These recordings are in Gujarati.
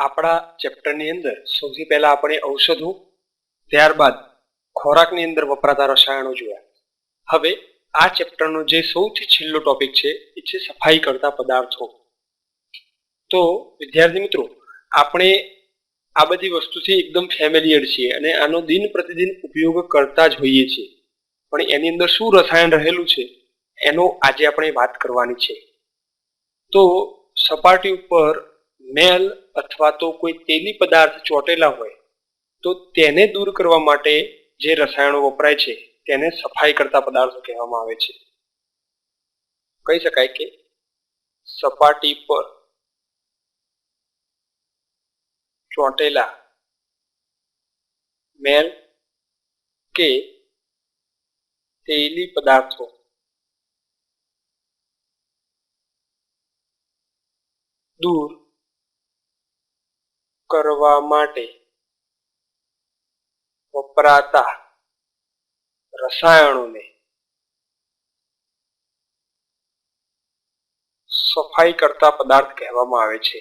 આપણા ચેપ્ટરની અંદર સૌથી પહેલાં આપણે ઔષધો, ત્યારબાદ ખોરાકની અંદર વપરાતા રસાયણો જોયા. હવે આ ચેપ્ટરનો જે સૌથી છેલ્લો ટોપિક છે, એ છે સફાઈ કરતા પદાર્થો. તો વિદ્યાર્થી મિત્રો, આપણે આ બધી વસ્તુથી એકદમ ફેમિલિયર છીએ અને આનો દિન પ્રતિદિન ઉપયોગ કરતા જ હોઈએ છીએ. પણ એની અંદર શું રસાયણ રહેલું છે, એનો આજે આપણે વાત કરવાની છે. તો સપાટી ઉપર મેલ અથવા તો કોઈ તેલી પદાર્થ ચોટેલા હોય, તો તેને દૂર કરવા માટે જે રસાયણો વપરાય છે, તેને સફાઈ કરતા પદાર્થો કહેવામાં આવે છે. કહી શકાય કે સપાટી પર ચોંટેલા મેલ કે તેલી પદાર્થો દૂર કરવા માટે વપરાતા રસાયણોને સફાઈ કરતા પદાર્થ કહેવામાં આવે છે.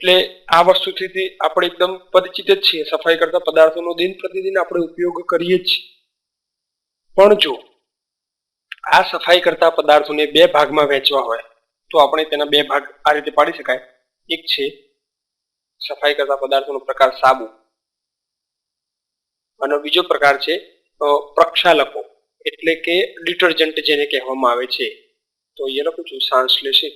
એટલે આ વસ્તુથી આપણે એકદમ પરિચિત જ છીએ. સફાઈ કરતા પદાર્થોનો દિન પ્રતિદિન આપણે ઉપયોગ કરીએ જ છીએ. પણ જો આ સફાઈ કરતા પદાર્થોને બે ભાગમાં વહેંચવા હોય, તો આપણે તેના બે ભાગ આ રીતે પાડી શકાય. એક છે સફાઈ કરતા પદાર્થોનો પ્રકાર સાબુ. અને બીજો પ્રકાર છે પ્રક્ષાલકો. એટલે કે ડિટર્જન્ટ જેને કહેવામાં આવે છે. તો અહીંયા લખું છું સંશ્લેષિત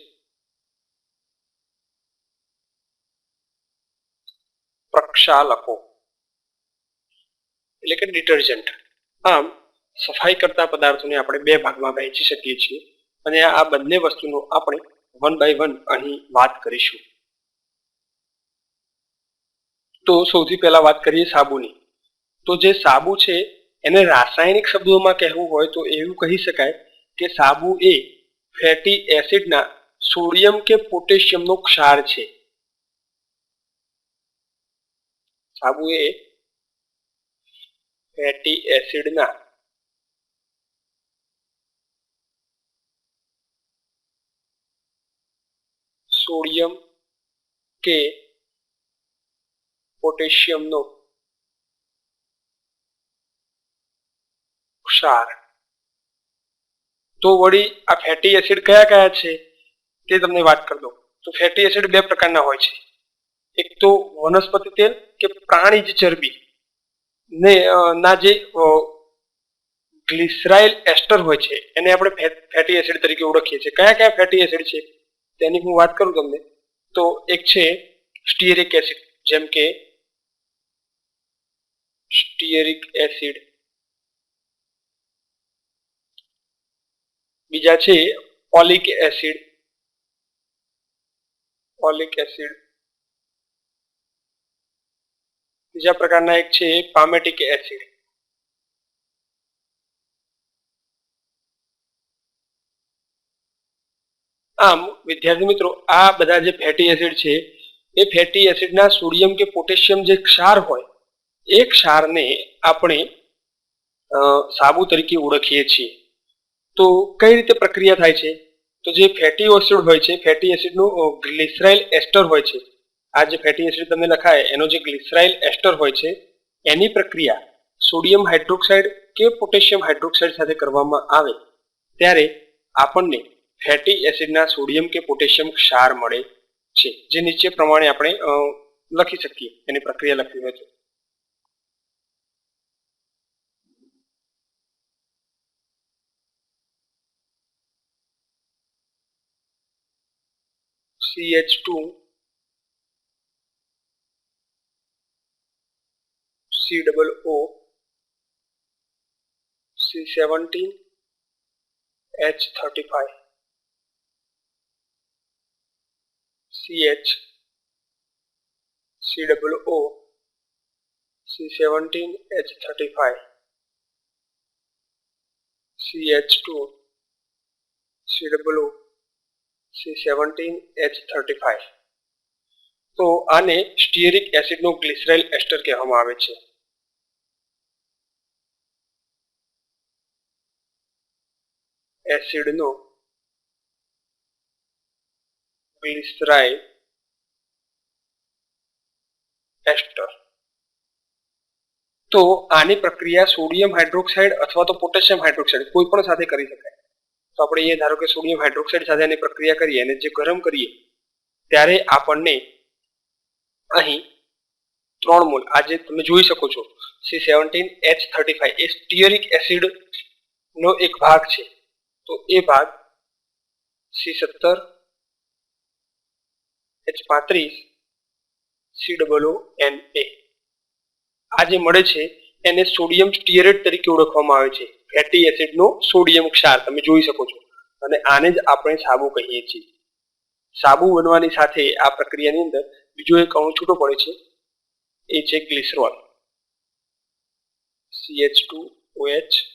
પ્રક્ષાલકો. એટલે કે ડિટર્જન્ટ. આમ, સફાઈ કરતા પદાર્થોને આપણે બે ભાગમાં વહેંચી શકીએ છીએ. અને આ બંને વસ્તુનો આપણે વન બાય વન અહીં વાત કરીશું. તો સૌથી પહેલા વાત કરીએ સાબુની. તો જે સાબુ છે, એને રાસાયણિક શબ્દોમાં કહેવું હોય તો એવું કહી શકાય કે સાબુ એ ફેટી એસિડના સોડિયમ કે પોટેશિયમનો ક્ષાર છે. સાબુ એ ફેટી એસિડના સોડિયમ કે પોટેશિયમનો ક્ષાર. તો વળી આ ફેટી એસિડ કયા કયા છે તે તમને વાત કરી દઉં. તો ફેટી એસિડ બે પ્રકારના હોય છે. એક તો વનસ્પતિ તેલ કે પ્રાણીજ ચરબી. ને ના જે ગ્લિસરાઇલ એસ્ટર હોય છે, એને આપણે ફેટી એસિડ તરીકે ઓળખીએ છીએ. કયા કયા ફેટી એસિડ છે, તેની હું વાત કરું તમને. તો એક છે સ્ટીયરિક એસિડ, જેમ કે સ્ટીયરિક એસિડ. બીજા છે ઓલિક એસિડ. Oleic acid. બીજા પ્રકારના એક છે પામેટિક એસિડ. આમ, વિદ્યાર્થી મિત્રો, આ બધા જે ફેટી એસિડ છે, એ ફેટી એસિડના સોડિયમ કે પોટેશિયમ જે ક્ષાર હોય, એ ક્ષારને આપણે સાબુ તરીકે ઓળખીએ છીએ. તો કઈ રીતે પ્રક્રિયા થાય છે? તો જે ફેટી એસિડ હોય છે ફેટી એસિડનું ગ્લિસરાઇલ એસ્ટર હોય છે આ જે ફેટી એસિડ તમને લખાય, એનો જે ગ્લિસરાઇલ એસ્ટર હોય છે, એની પ્રક્રિયા સોડિયમ હાઇડ્રોક્સાઇડ કે પોટેશિયમ હાઇડ્રોક્સાઇડ સાથે કરવામાં આવે, ત્યારે આપણને ફેટી એસિડના સોડિયમ કે પોટેશિયમ ક્ષાર મળે છે, જે નીચે પ્રમાણે આપણે લખી શકીએ, એની પ્રક્રિયા લખવી હોય છે. CH2 C double O C seventeen H thirty five CH C double O C seventeen H thirty five CH2 C double O C seventeen H thirty five તો આને સ્ટીયરિક એસિડનો ગ્લિસરાઇલ એસ્ટર કહેવામાં આવે છે એસિડનો ગ્લિસરાઇલ એસ્ટર તો આની પ્રક્રિયા સોડિયમ હાઇડ્રોક્સાઇડ અથવા તો પોટેશિયમ હાઇડ્રોક્સાઇડ કોઈ પણ સાથે કરી શકાય. તો આપણે એ ધારો કે સોડિયમ હાઇડ્રોક્સાઇડ સાથે આની પ્રક્રિયા કરીએ અને જે ગરમ કરીએ, ત્યારે આપણને અહીં ત્રણ મોલ આજે તમે જોઈ શકો છો C seventeen H thirty five એ સ્ટીયરિક એસિડ નો એક ભાગ છે. તો એ ભાગ સી સત્તર એચ પાંત્રીસ C double O N A આ જે મળે છે, એને સોડિયમ સ્ટીયરેટ તરીકે ઓળખવામાં આવે છે. ફેટી એસિડનો સોડિયમ ક્ષાર, તમે જોઈ શકો છો. અને આને જ આપણે સાબુ કહીએ છીએ. સાબુ બનવાની સાથે આ પ્રક્રિયાની અંદર બીજો એક અણુ છૂટો પડે છે. એ છે glycerol. CH2OH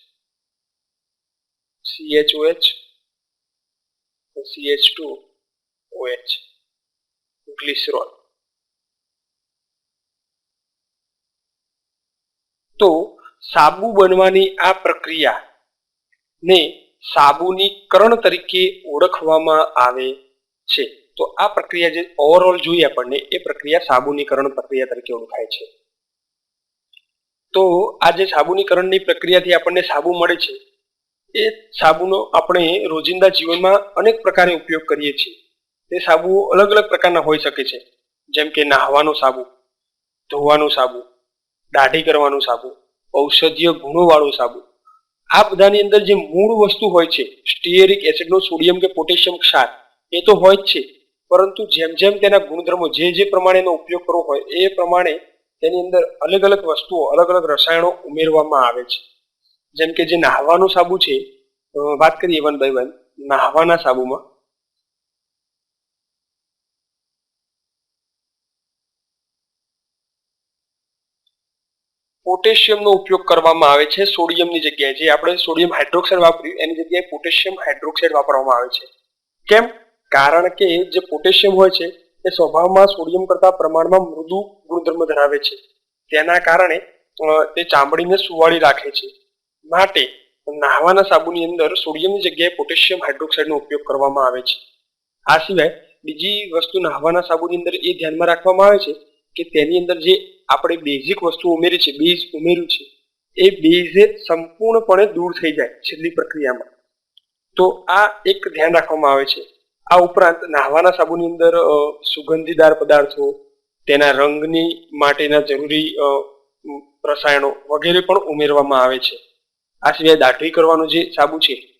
CHOH CH2OH glycerol તો સાબુ બનવાની આ પ્રક્રિયા ને સાબુની કરણ તરીકે ઓળખવામાં આવે છે. તો આ પ્રક્રિયા જે ઓવરઓલ જોઈએ આપણને, એ પ્રક્રિયા સાબુનીકરણ પ્રક્રિયા તરીકે ઓળખાય છે. તો આ જે સાબુનીકરણની પ્રક્રિયાથી આપણને સાબુ મળે છે એ સાબુનો આપણે રોજિંદા જીવનમાં અનેક પ્રકારે ઉપયોગ કરીએ છીએ. તે સાબુઓ અલગ અલગ પ્રકારના હોઈ શકે છે. જેમ કે નાહવાનો સાબુ, ધોવાનો સાબુ, દાઢી કરવાનું સાબુ, ઔષધીય ગુણોવાળું સાબુ. આ બધાની અંદર જે મૂળ વસ્તુ હોય છે સ્ટીયરિક એસિડનો સોડિયમ કે પોટેશિયમ ક્ષાર, એ તો હોય જ છે. પરંતુ જેમ જેમ તેના ગુણધર્મો જે જે પ્રમાણેનો ઉપયોગ કરવો હોય, એ પ્રમાણે તેની અંદર અલગ અલગ વસ્તુઓ, અલગ અલગ રસાયણો ઉમેરવામાં આવે છે. જેમ કે જે નાહવાનું સાબુ છે વાત કરીએ વન બાય વન નાહવાના સાબુમાં. પોટેશિયમનો ઉપયોગ કરવામાં આવે છે સોડિયમની જગ્યાએ, જે આપણે સોડિયમ હાઇડ્રોક્સાઇડ વાપર્યું, એની જગ્યાએ પોટેશિયમ હાઇડ્રોક્સાઇડ વાપરવામાં આવે છે. કેમ? કારણ કે જે પોટેશિયમ હોય છે, એ સ્વભાવમાં સોડિયમ કરતા પ્રમાણમાં મૃદુ ગુણધર્મ ધરાવે છે. તેના કારણે તે ચામડીને સુવાળી રાખે છે. માટે નાહવાના સાબુની અંદર સોડિયમની જગ્યાએ પોટેશિયમ હાઇડ્રોક્સાઇડનો ઉપયોગ કરવામાં આવે છે. આ સિવાય બીજી વસ્તુ નાહવાના સાબુની અંદર એ ધ્યાનમાં રાખવામાં આવે છે કે તેની અંદર જે આપણે બેઝિક વસ્તુ ઉમેરી છે, બેઝ ઉમેર્યું છે, એ બેઝે સંપૂર્ણપણે દૂર થઈ જાય છેલ્લી પ્રક્રિયામાં. તો આ એક ધ્યાન રાખવામાં આવે છે. આ ઉપરાંત નાહવાના સાબુની અંદર સુગંધીદાર પદાર્થો, તેના રંગની માટેના જરૂરી રસાયણો વગેરે પણ ઉમેરવામાં આવે છે. આ સિવાય દાઢી કરવાનું જે સાબુ છે.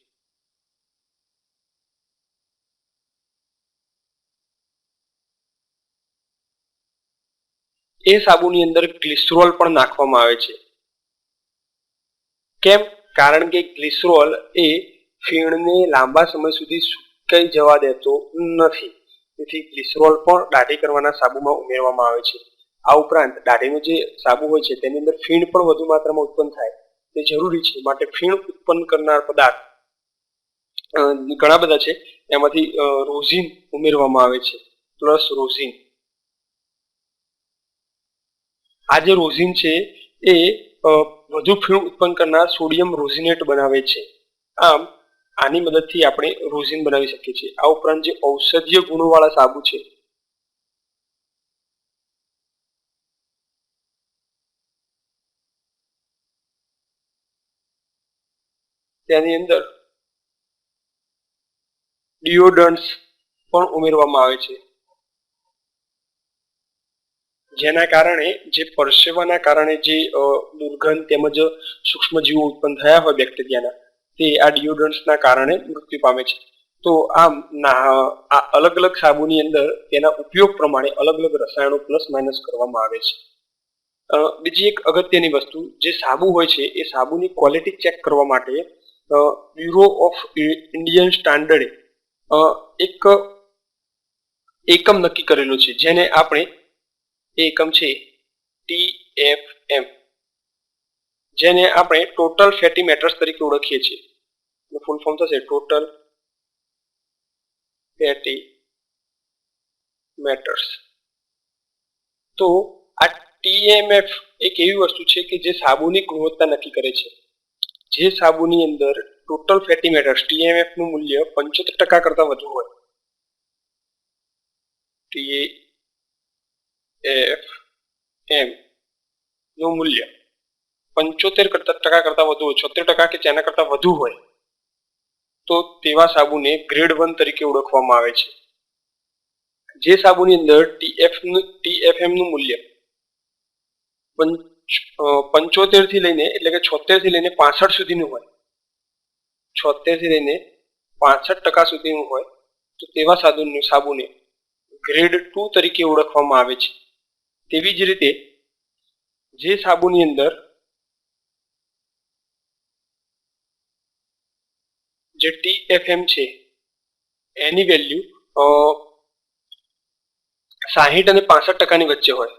એ સાબુની અંદર ગ્લિસરોલ પણ નાખવામાં આવે છે. કેમ? કારણ કે ગ્લિસરોલ એ ફીણને લાંબા સમય સુધી સુકાઈ જવા દેતો નથી. તેથી ગ્લિસરોલ પણ દાઢી કરવાના સાબુમાં ઉમેરવામાં આવે છે. આ ઉપરાંત દાઢીનું જે સાબુ હોય છે, તેની અંદર ફીણ પણ વધુ માત્રામાં ઉત્પન્ન થાય. તે જરૂરી છે. માટે ફીણ ઉત્પન્ન કરનાર પદાર્થ ઘણા બધા છે. એમાંથી રોઝિન ઉમેરવામાં આવે છે. Plus rosin. આ જે રોઝિન છે એ વધુ ફીણ ઉત્પન્ન કરનાર સોડિયમ રોઝિનેટ બનાવે છે. આમ, આની મદદથી આપણે રોઝિન બનાવી શકીએ છીએ. આ ઉપરાંત જે ઔષધીય ગુણોવાળા સાબુ છે તેની અંદર ડિયોડન્ટ્સ પણ ઉમેરવામાં આવે છે. જેના કારણે, જે પરસેવાના કારણે જે દુર્ગંધ તેમજ સૂક્ષ્મજીવો ઉત્પન્ન થયા હોય બેક્ટેરિયાના, તે આ ડિયોડરન્ટ્સના કારણે મૃત્યુ પામે છે. તો આમ આ અલગ અલગ સાબુની અંદર તેના ઉપયોગ પ્રમાણે અલગ અલગ રસાયણો પ્લસ માઇનસ કરવામાં આવે છે. બીજી એક અગત્યની વસ્તુ, જે સાબુ હોય છે, એ સાબુની ક્વોલિટી ચેક કરવા માટે બ્યુરો ઓફ ઇન્ડિયન સ્ટાન્ડર્ડે એક એકમ નક્કી કરેલું છે, જેને આપણે એ એકમ છે ટી એફ એમ જેને આપણે ટોટલ ફેટી મેટર્સ તરીકે ઓળખીએ છીએ. ફૂલ ફોર્મ થશે ટોટલ ફેટી મેટર્સ તો આ ટીએમએફ એક એવી વસ્તુ છે કે જે સાબુની ગુણવત્તા નક્કી કરે છે. જે સાબુની અંદર ટોટલ ફેટી મેટર્સ ટીએમએફનું મૂલ્ય પંચોતેર ટકા કરતા વધુ હોય. ટી એફ એમ નું મૂલ્ય પંચોતેર ટકા કરતા વધુ હોય, છોતેર ટકા કે તેના કરતા વધુ હોય, તો તેવા સાબુને ગ્રેડ વન તરીકે ઓળખવામાં આવે છે. જે સાબુની અંદર ટીએફ ટીએફએમનું મૂલ્ય પંચોતેરથી લઈને, એટલે કે છોતેરથી લઈને પાસઠ સુધીનું હોય. છોતેરથી લઈને પાસઠ ટકા સુધીનું હોય, તો તેવા સાબુને સાબુને ગ્રેડ ટુ તરીકે ઓળખવામાં આવે છે. તેવી જ રીતે જે સાબુની અંદર જે ટીએફએમ છે, એની વેલ્યુ સાહીઠ અને પાસઠ ટકાની વચ્ચે હોય.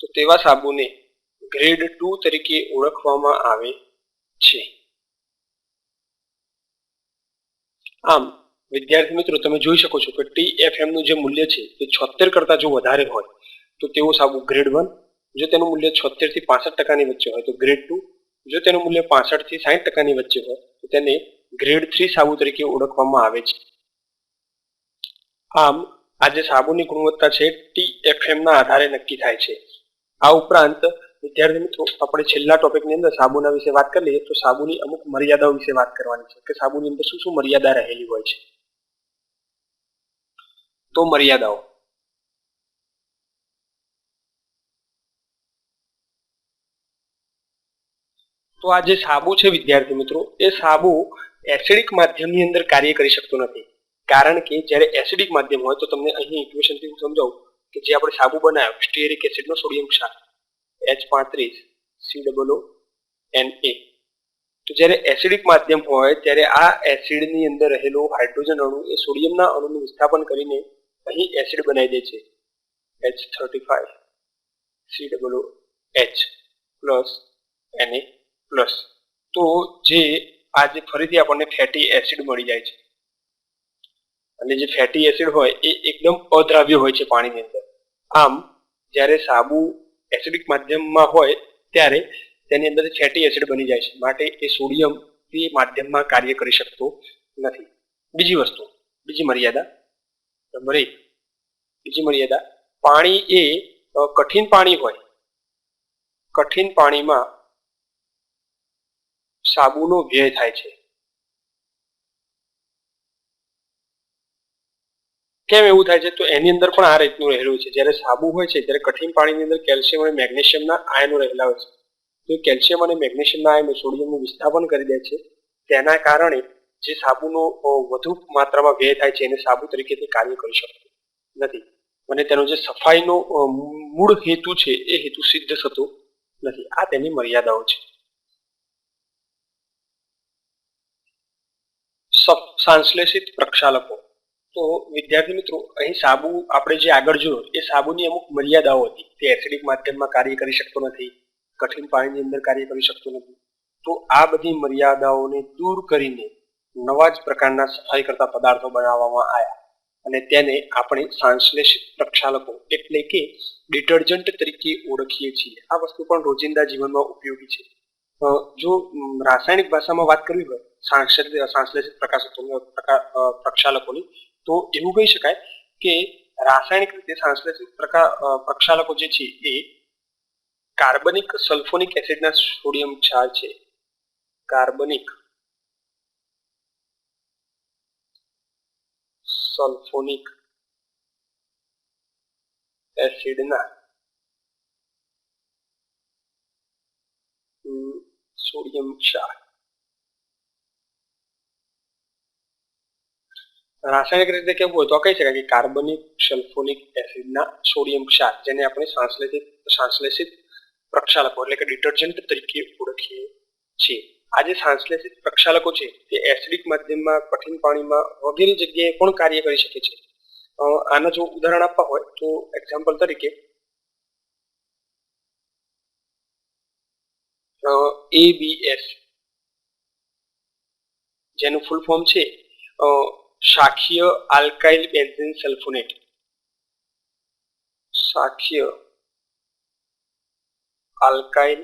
તો તેવા સાબુને ગ્રેડ ટુ તરીકે ઓળખવામાં આવે છે. આમ, વિદ્યાર્થી મિત્રો, તમે જોઈ શકો છો કે ટીએફએમનું જે મૂલ્ય છે તે છોતેર કરતા જો વધારે હોય, તો તેવો સાબુ ગ્રેડ વન જો તેનું મૂલ્ય છોતેરથી પાસઠ ટકાની વચ્ચે હોય, તો ગ્રેડ ટુ જો તેનું મૂલ્ય પાસઠથી સાહીઠ ટકાની વચ્ચે હોય, તો તેને ગ્રેડ થ્રી સાબુ તરીકે ઓળખવામાં આવે છે. આમ, આ જે સાબુની ગુણવત્તા છે ટી એફ ના આધારે નક્કી થાય છે. આ ઉપરાંત, વિદ્યાર્થી મિત્રો, આપણે છેલ્લા ટોપિકની અંદર સાબુના વિશે વાત કરી લઈએ તો સાબુની અમુક મર્યાદાઓ વિશે વાત કરવાની છે કે સાબુની અંદર શું શું મર્યાદા રહેલી હોય છે. તો મર્યાદાઓ. તો આ જે સાબુ છે વિદ્યાર્થી મિત્રો, એ સાબુ એસિડિક માધ્યમની અંદર કાર્ય કરી શકતો નથી. કારણ કે જ્યારે એસિડિક માધ્યમ હોય તો તમને અહીં ઇક્વેશનથી હું સમજાવું. કે જે આપણે સાબુ બનાવ્યો સ્ટેરિક એસિડનો સોડિયમ ક્ષાર એચ પાંત્રીસ સી ડબલ એન એ તો જ્યારે એસિડિક માધ્યમ હોય, ત્યારે આ એસિડની અંદર રહેલો હાઇડ્રોજન અણુ એ સોડિયમના અણુનું વિસ્થાપન કરીને અહીં એસિડ બનાવી દે છે. H thirty five C double H plus N A plus તો જે આજે ફરીથી આપણને ફેટી એસિડ મળી જાય છે. અને જે ફેટી એસિડ હોય એ એકદમ અદ્રાવ્ય હોય છે પાણીની અંદર. આમ, જ્યારે સાબુ એસિડિક માધ્યમમાં હોય, ત્યારે તેની અંદર ફેટી એસિડ બની જાય છે. માટે એ સોડિયમ એ માધ્યમમાં કાર્ય કરી શકતો નથી. બીજી વસ્તુ, બીજી મર્યાદા. નંબર એક, બીજી મર્યાદા, પાણી એ કઠિન પાણી હોય. કઠિન પાણીમાં સાબુનો વ્યય થાય છે. કેમ એવું થાય છે? તો એની અંદર પણ આ રીતનું રહેલું છે. જ્યારે સાબુ હોય છે, ત્યારે કઠિન પાણીની અંદર કેલ્શિયમ અને મેગ્નેશિયમના આયનો રહેલા હોય છે. તો કેલ્શિયમ અને મેગ્નેશિયમના આયનો સોડિયમનું વિસ્થાપન કરી દે છે. તેના કારણે જે સાબુનો વધુ માત્રામાં વ્યય થાય છે, એને સાબુ તરીકે તે કાર્ય કરી શકતું નથી. અને તેનો જે સફાઈનો મૂળ હેતુ છે, એ હેતુ સિદ્ધ થતો નથી. આ તેની મર્યાદાઓ છે. સંશ્લેષિત પ્રક્ષાલકો. તો વિદ્યાર્થી મિત્રો, અહીં સાબુ આપણે જે આગળ જોયું, એ સાબુની અમુક મર્યાદાઓ હતી. તે એસિડિક માધ્યમમાં કાર્ય કરી શકતો નથી, કઠિન પાણીની અંદર કાર્ય કરી શકતો નથી. તો આ બધી મર્યાદાઓને દૂર કરીને નવા જ પ્રકારના સફાઈ કરતા પદાર્થો બનાવવામાં આવ્યા. અને તેને આપણે સાંશ્લેષિત પ્રક્ષાલકો એટલે કે ડિટર્જન્ટ તરીકે ઓળખીએ છીએ. આ વસ્તુ પણ રોજિંદા જીવનમાં ઉપયોગી છે. જો રાસાયણિક ભાષામાં વાત કરવી હોય, સાંશ્લેષિત પ્રકાશકો પ્રક્ષાલકોની તો એવું કહી શકાય કે રાસાયણિક રીતે સંશ્લેષિત પ્રક્ષાલકો જે છે એ કાર્બનિક સલ્ફોનિક એસિડના સોડિયમ ક્ષાર છે. કાર્બનિક સલ્ફોનિક એસિડના સોડિયમ ક્ષાર. રાસાયણિક રીતે કેવું હોય તો કહી શકાય કે કાર્બનિક સલ્ફોનિક એસિડના સોડિયમ ક્ષાર, જેને આપણે સંશ્લેષિત સંશ્લેષિત પ્રક્ષાલકો એટલે કે ડિટર્જન્ટ તરીકે ઓળખીએ છીએ. આ જે સંશ્લેષિત પ્રક્ષાલકો છે, તે એસિડિક માધ્યમમાં, કઠિન પાણીમાં, વગેરે જગ્યાએ પણ કાર્ય કરી શકે છે. આના જો ઉદાહરણ આપવા હોય તો એક્ઝામ્પલ તરીકે એબીએસ જેનું ફૂલ ફોર્મ છે શાખીય આલ્કાઇલ બેન્ઝીન સલ્ફોનેટ શાખીય આલ્કાઇલ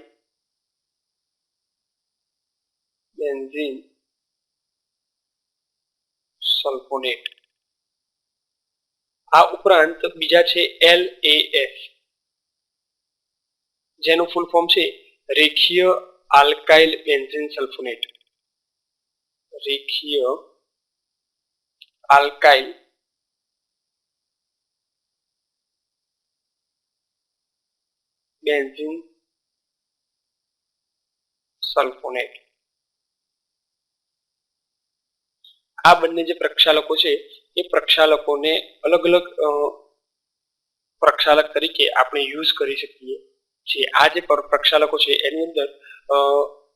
બેન્ઝીન સલ્ફોનેટ આ ઉપરાંત બીજા છે એલ એ એફ જેનું ફૂલ ફોર્મ છે રેખીય આલ્કાઇલ બેન્ઝીન સલ્ફોનેટ રેખીય આલ્કાઇલ બેન્ઝીન સલ્ફોનેટ આ બંને જે પ્રક્ષાલકો છે, એ પ્રક્ષાલકોને અલગ અલગ પ્રક્ષાલક તરીકે આપણે યુઝ કરી શકીએ છીએ. આ જે પ્રક્ષાલકો છે, એની અંદર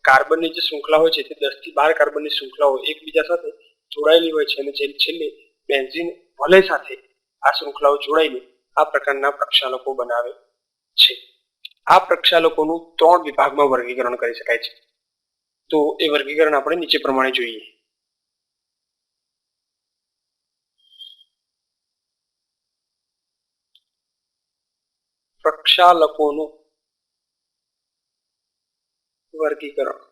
કાર્બનની જે શૃંખલા હોય છે, તે દસથી બાર કાર્બનની શૃંખલાઓ એકબીજા સાથે જોડાયેલી હોય છે અને જે છેલ્લે બેન્ઝીન વલય સાથે આ શૃંખલાઓ જોડાઈને આ પ્રકારના પ્રક્ષાલકો બનાવે છે. આ પ્રક્ષાલકોનું ત્રણ વિભાગમાં વર્ગીકરણ કરી શકાય છે. તો એ વર્ગીકરણ આપણે નીચે પ્રમાણે જોઈએ. પ્રક્ષાલકોનું વર્ગીકરણ.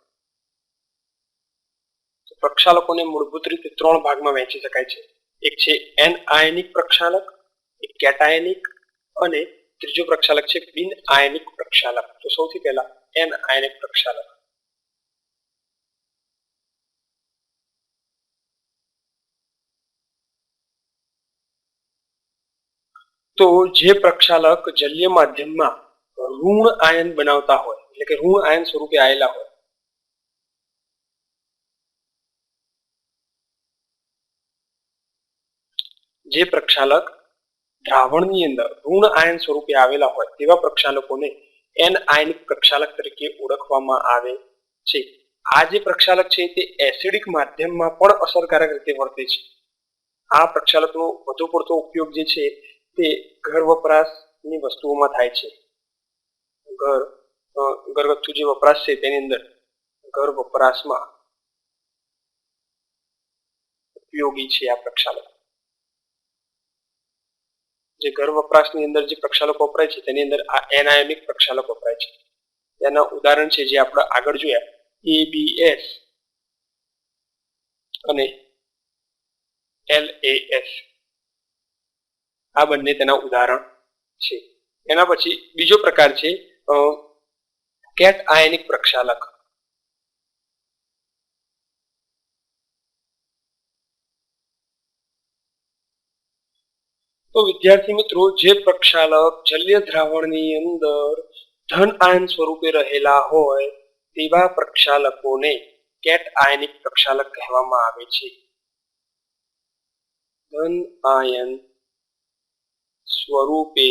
પ્રક્ષાલકોને મૂળભૂત રીતે ત્રણ ભાગમાં વહેંચી શકાય છે. એક છે એન આયનિક પ્રક્ષાલક એક કેટાયનિક અને ત્રીજો પ્રક્ષાલક છે બિન આયનિક પ્રક્ષાલક તો સૌથી પહેલા એન આયનિક પ્રક્ષાલક તો જે પ્રક્ષાલક જલીય માધ્યમમાં ઋણ આયન બનાવતા હોય, એટલે કે ઋણ આયન સ્વરૂપે આવેલા હોય જે પ્રક્ષાલક દ્રાવણની અંદર ઋણ આયન સ્વરૂપે આવેલા હોય તેવા પ્રક્ષાલકોને એન આયનિક પ્રક્ષાલક તરીકે ઓળખવામાં આવે છે. આ જે પ્રક્ષાલક છે તે એસિડિક માધ્યમમાં પણ અસરકારક રીતે વર્તે છે. આ પ્રક્ષાલકનો વધુ પડતો ઉપયોગ જે છે તે ઘર વપરાશની વસ્તુઓમાં થાય છે. ઘર ઘરગથ્થુ જે વપરાશ છે તેની અંદર ઘર વપરાશમાં ઉપયોગી છે આ પ્રક્ષાલક. જે ઘર વપરાશની અંદર જે પ્રક્ષાલકો વપરાય છે, તેની અંદર આ એનાયમિક પ્રક્ષાલક વપરાય છે. તેના ઉદાહરણ છે જે આપણે આગળ જોયા એબીએસ અને એલએએસ આ બંને તેના ઉદાહરણ છે. એના પછી બીજો પ્રકાર છે કેટ આયનિક પ્રક્ષાલક. તો વિદ્યાર્થી મિત્રો, જે પ્રક્ષાલક જલ્ય દ્રાવણની અંદર ધન આયન સ્વરૂપે રહેલા હોય, તેવા પ્રક્ષાલકોને કેટ આયનિક પ્રક્ષાલક કહેવામાં આવે છે. ધન આયન સ્વરૂપે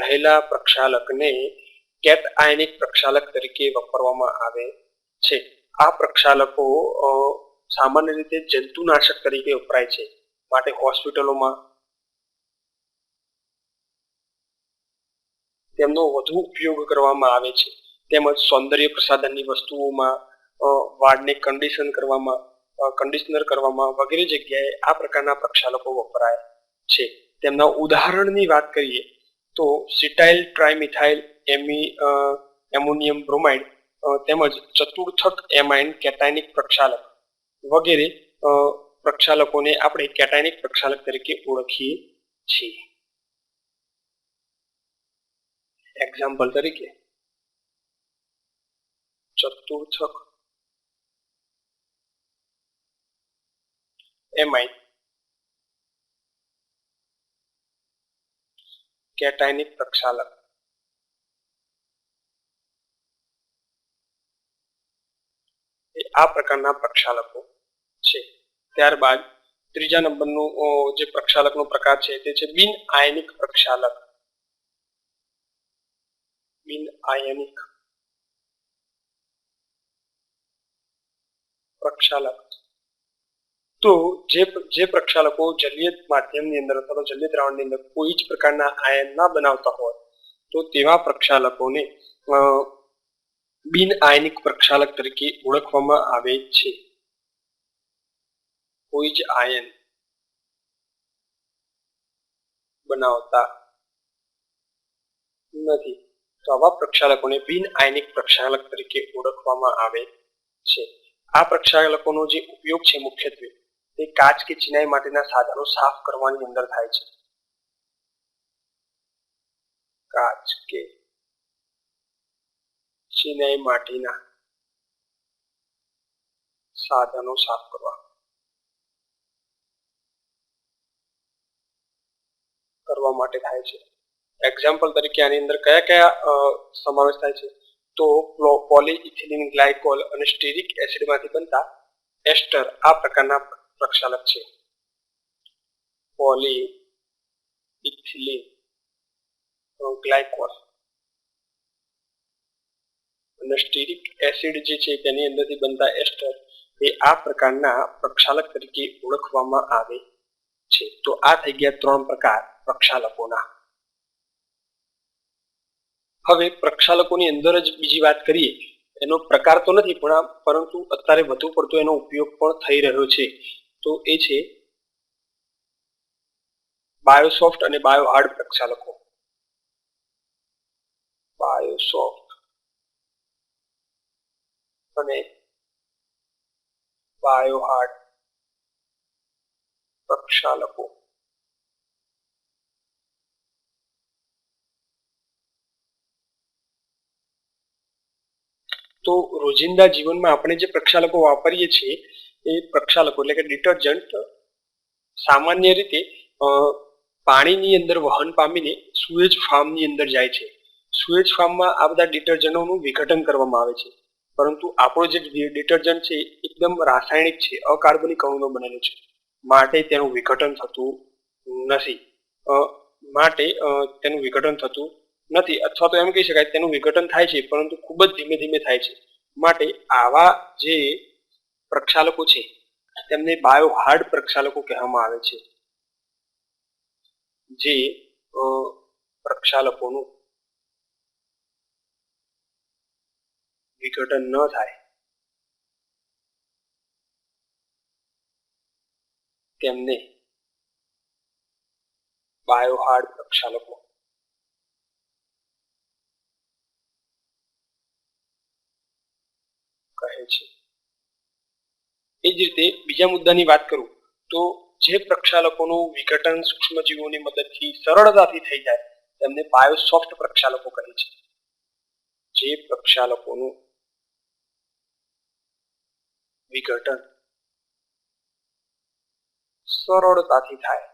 રહેલા પ્રક્ષાલકને કેટ આયનિક પ્રક્ષાલક તરીકે વાપરવામાં આવે છે. આ પ્રક્ષાલકો સામાન્ય રીતે જંતુનાશક તરીકે વપરાય છે. માટે હોસ્પિટલોમાં તેમનો વધુ ઉપયોગ કરવામાં આવે છે. તેમજ સૌંદર્ય પ્રસાધનની વસ્તુઓમાં વાળને કન્ડિશન કરવામાં કન્ડિશનર કરવામાં વગેરે જગ્યાએ આ પ્રકારના પ્રક્ષાલકો વપરાય છે. તેમના ઉદાહરણની વાત કરીએ, તો સિટાઇલ ટ્રાઇમિથાઇલ એમી એમોનિયમ બ્રોમાઇડ તેમજ ચતુર્થક એમાઇન કેટાઇનિક પ્રક્ષાલક વગેરે પ્રક્ષાલકોને આપણે કેટાઇનિક પ્રક્ષાલક તરીકે ઓળખીએ છીએ. એક્ઝામ્પલ તરીકે. ચતુર્થક. એમાઇન કેટાયનિક પ્રક્ષાલક. એ આ પ્રકારના પ્રક્ષાલકો છે. ત્યારબાદ ત્રીજા નંબરનું જે પ્રક્ષાલકનો પ્રકાર છે તે છે બિન આયનિક પ્રક્ષાલક. બિન આયનિક પ્રક્ષાલક તો જે જે પ્રક્ષાલકો જલીય માધ્યમની અંદર અથવા જલીય દ્રાવણની અંદર કોઈ જ પ્રકારના આયન ના બનાવતા હોય તો તેવા પ્રક્ષાલકોને બિન આયનિક પ્રક્ષાલક તરીકે ઓળખવામાં આવે છે કોઈ જ આયન બનાવતા નથી તો આવા પ્રક્ષાલકોને બિન આયનિક પ્રક્ષાલક તરીકે ઓળખવામાં આવે છે. આ પ્રક્ષાલકોનો જે ઉપયોગ છે મુખ્યત્વે તે કાચ કે ચિનાઈ માટેના સાધનો સાફ કરવાની અંદર થાય છે. કાચ કે ચિનાઈ માટીના સાધનો સાફ કરવા કરવા માટે થાય છે. એક્ઝામ્પલ તરીકે આની અંદર કયા કયા સમાવેશ થાય છે? તો પોલીઇથિલિન, ગ્લાયકોલ અને સ્ટીરિક એસિડમાંથી બનતા એસ્ટર આ પ્રકારના પ્રક્ષાલક છે. પોલી ઇથિલિન ગ્લાયકોલ અને સ્ટીરિક એસિડ જે છે તેની અંદરથી બનતા એસ્ટર એ આ પ્રકારના પ્રક્ષાલક તરીકે ઓળખવામાં આવે છે. તો આ થઈ ગયા ત્રણ પ્રકાર પ્રક્ષાલકોના. હવે પ્રક્ષાલકોની અંદર જ બીજી વાત કરીએ, એનો પ્રકાર તો નથી, પણ પરંતુ અત્યારે વધુ પડતો એનો ઉપયોગ પણ થઈ રહ્યો છે. તો એ છે બાયોસોફ્ટ અને બાયોહાર્ડ પ્રક્ષાલકો. બાયોસોફ્ટ. અને બાયોહાર્ડ પ્રક્ષાલકો. તો રોજિંદા જીવનમાં આપણે જે પ્રક્ષાલકો વાપરીએ છીએ, એ પ્રક્ષાલકો એટલે કે ડિટર્જન્ટ, સામાન્ય રીતે પાણીની અંદર વહન પામીને સુએજ ફાર્મની અંદર જાય છે. સુએજ ફાર્મમાં આ બધા ડિટર્જન્ટોનું વિઘટન કરવામાં આવે છે. પરંતુ આપણો જે ડિટર્જન્ટ છે એકદમ રાસાયણિક છે, અકાર્બનિક અણુનો બનેલો છે. માટે તેનું વિઘટન થતું નથી. માટે તેનું વિઘટન થતું નથી. અથવા તો એમ કહી શકાય તેનું વિઘટન થાય છે, પરંતુ ખૂબ જ ધીમે ધીમે થાય છે. માટે આવા જે પ્રક્ષાલકો છે, તેમને બાયો હાર્ડ પ્રક્ષાલકો કહેવામાં આવે છે. જે પ્રક્ષાલકોનું વિઘટન ન થાય. તેમને બાયોહાર્ડ પ્રક્ષાલકો કહે છે. એ જ રીતે બીજા મુદ્દાની વાત કરું, તો જે પ્રક્ષાલકોનું વિઘટન સૂક્ષ્મજીવોની મદદથી સરળતાથી થઈ જાય, તેમને બાયોસોફ્ટ પ્રક્ષાલકો કહે છે. જે પ્રક્ષાલકોનું વિઘટન સરળતાથી થાય,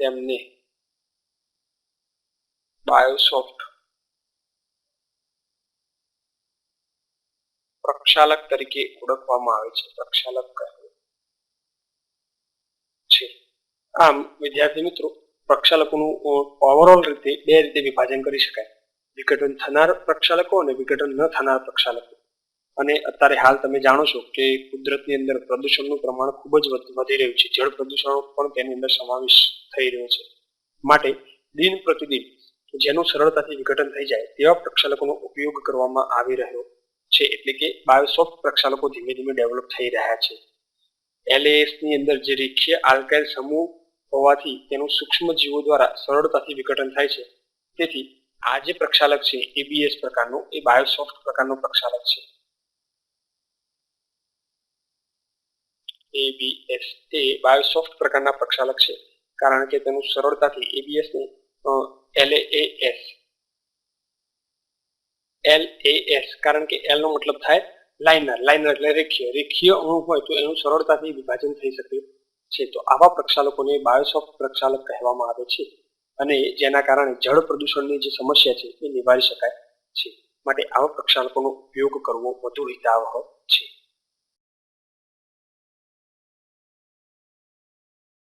તેમને બાયોસોફ્ટ પ્રક્ષાલક તરીકે ઓળખવામાં આવે છે. પ્રક્ષાલક કહે છે. આમ, વિદ્યાર્થી મિત્રો પ્રક્ષાલકોનું ઓવરઓલ રીતે બે રીતે વિભાજન કરી શકાય. વિઘટન થનાર પ્રક્ષાલકો અને વિઘટન ન થનાર પ્રક્ષાલકો અને અત્યારે હાલ તમે જાણો છો કે કુદરતની અંદર પ્રદૂષણનું પ્રમાણ ખૂબ જ વધી રહ્યું છે. જળ પ્રદૂષણ પણ તેની અંદર સમાવેશ થઈ રહ્યો છે. માટે દિન પ્રતિદિન, જેનું સરળતાથી વિઘટન થઈ જાય, તેવા પ્રક્ષાલકોનો ઉપયોગ કરવામાં આવી રહ્યો છે, એટલે કે બાયોસોફ્ટ પ્રક્ષાલકો ધીમે ધીમે ડેવલપ થઈ રહ્યા છે. એલએએસની અંદર જે રેખીય આલ્કાઇલ સમૂહ હોવાથી તેનું સૂક્ષ્મ જીવો દ્વારા સરળતાથી વિઘટન થાય છે. તેથી આ જે પ્રક્ષાલક છે એબીએસ પ્રકારનો, એ બાયોસોફ્ટ પ્રકારનો પ્રક્ષાલક છે. એબીએસ એ બાયોસોફ્ટ પ્રકારના પ્રક્ષાલક છે. કારણ કે તેનું સરળતાથી એબીએસ ને એ એસ કારણ કે એલ નો મતલબ થાય લાઇનર લાઇનર એટલે રેખીય. રેખીય અણુ હોય તો એનું સરળતાથી વિભાજન થઈ શકે છે. તો આવા પ્રક્ષાલકોને બાયોસોફ્ટ પ્રક્ષાલક કહેવામાં આવે છે. અને જેના કારણે જળ પ્રદૂષણની જે સમસ્યા છે એ નિવારી શકાય છે. માટે આવા પ્રક્ષાલકોનો ઉપયોગ કરવો વધુ હિતાવહ છે.